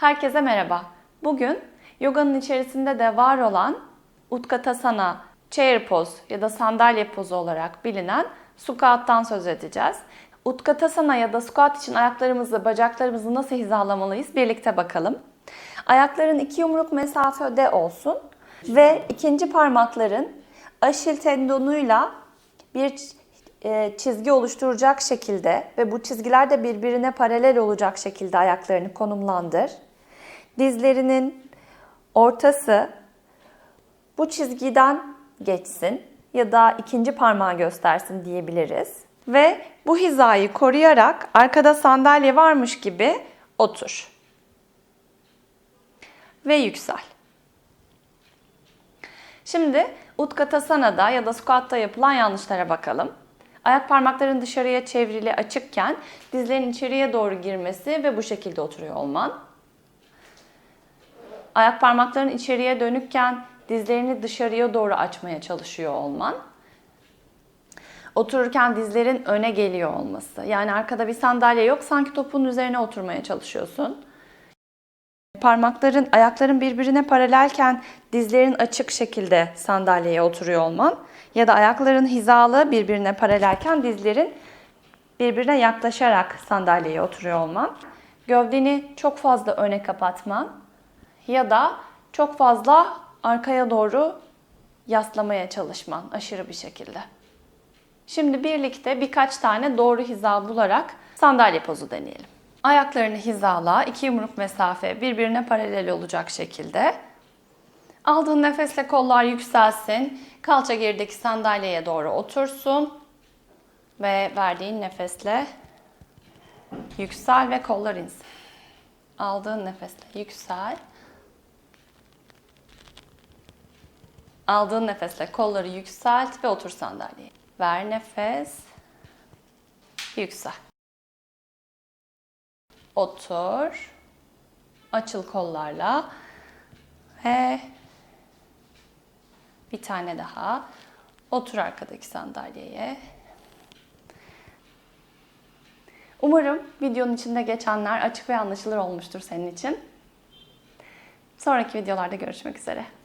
Herkese merhaba. Bugün yoganın içerisinde de var olan Utkatasana, chair pose ya da sandalye pozu olarak bilinen squat'tan söz edeceğiz. Utkatasana ya da squat için ayaklarımızı, bacaklarımızı nasıl hizalamalıyız birlikte bakalım. Ayakların iki yumruk mesafede olsun ve ikinci parmakların aşil tendonuyla bir e, çizgi oluşturacak şekilde ve bu çizgiler de birbirine paralel olacak şekilde ayaklarını konumlandır. Dizlerinin ortası bu çizgiden geçsin ya da ikinci parmağı göstersin diyebiliriz. Ve bu hizayı koruyarak arkada sandalye varmış gibi otur. Ve yüksel. Şimdi Utkatasana'da ya da squat'ta yapılan yanlışlara bakalım. Ayak parmakların dışarıya çevrili açıkken dizlerin içeriye doğru girmesi ve bu şekilde oturuyor olman. Ayak parmakların içeriye dönükken dizlerini dışarıya doğru açmaya çalışıyor olman. Otururken dizlerin öne geliyor olması. Yani arkada bir sandalye yok sanki topun üzerine oturmaya çalışıyorsun. Parmakların, ayakların birbirine paralelken dizlerin açık şekilde sandalyeye oturuyor olman ya da ayakların hizalı birbirine paralelken dizlerin birbirine yaklaşarak sandalyeye oturuyor olman. Gövdeni çok fazla öne kapatman ya da çok fazla arkaya doğru yaslamaya çalışman aşırı bir şekilde. Şimdi birlikte birkaç tane doğru hiza bularak sandalye pozu deneyelim. Ayaklarını hizala, iki yumruk mesafe birbirine paralel olacak şekilde. Aldığın nefesle kollar yükselsin. Kalça gerideki sandalyeye doğru otursun. Ve verdiğin nefesle yüksel ve kollar insin. Aldığın nefesle yüksel. Aldığın nefesle kolları yükselt ve otur sandalyeye. Ver nefes. Yüksel. Otur. Açıl kollarla. Ve bir tane daha. Otur arkadaki sandalyeye. Umarım videonun içinde geçenler açık ve anlaşılır olmuştur senin için. Sonraki videolarda görüşmek üzere.